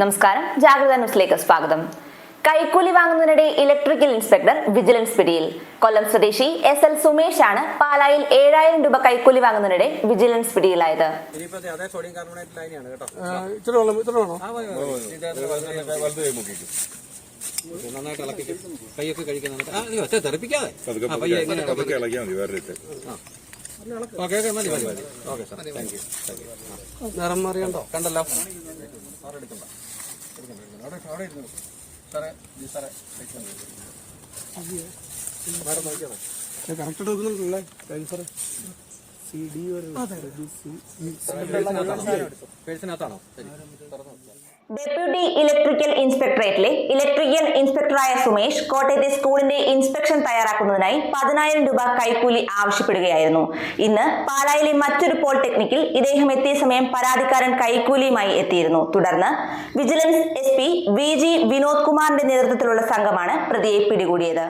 നമസ്കാരം. ജാഗ്രത ന്യൂസിലേക്ക് സ്വാഗതം. കൈക്കൂലി വാങ്ങുന്നതിനിടെ ഇലക്ട്രിക്കൽ ഇൻസ്പെക്ടർ വിജിലൻസ് പിടിയിൽ. കൊല്ലം സ്വദേശി എസ് എൽ സുമേഷ് ആണ് പാലായിൽ ഏഴായിരം രൂപ കൈക്കൂലി വാങ്ങുന്നതിനിടെ വിജിലൻസ് പിടിയിലായത്. നന്നായിട്ട് കൈയൊക്കെ കഴിക്കാൻ തെറിപ്പിക്കാതെ. മതി വേറെ ഓക്കെ ഓക്കെ മതി മതി മതി. Okay sir. Thank you thank you നിറം മാറിയണ്ടോ? കണ്ടല്ലോ. അവിടെ എടുക്കണ്ട എടുക്കണ്ട, എടുക്കണ്ട. അവിടെ അവിടെ ഇരുന്നു സാറേ ജി സാറേ നോക്കിയാണോ കറക്റ്റ് എടുക്കുന്നുണ്ടല്ലേ? സാറേ. സി ഡി വരെ പേഴ്സിനകത്താണോ? ശരി. ഡെപ്യൂട്ടി ഇലക്ട്രിക്കൽ ഇൻസ്പെക്ടറേറ്റിലെ ഇലക്ട്രിക്കൽ ഇൻസ്പെക്ടറായ സുമേഷ് കോട്ടയത്തെ സ്കൂളിന്റെ ഇൻസ്പെക്ഷൻ തയ്യാറാക്കുന്നതിനായി പതിനായിരം രൂപ കൈക്കൂലി ആവശ്യപ്പെടുകയായിരുന്നു. ഇന്ന് പാലായിലെ മറ്റൊരു പോളിടെക്നിക്കിൽ ഇദ്ദേഹം എത്തിയ സമയം പരാതിക്കാരൻ കൈക്കൂലിയുമായി എത്തിയിരുന്നു. തുടർന്ന് vigilance S P V G Vinod കുമാറിന്റെ നേതൃത്വത്തിലുള്ള സംഘമാണ് പ്രതിയെ പിടികൂടിയത്.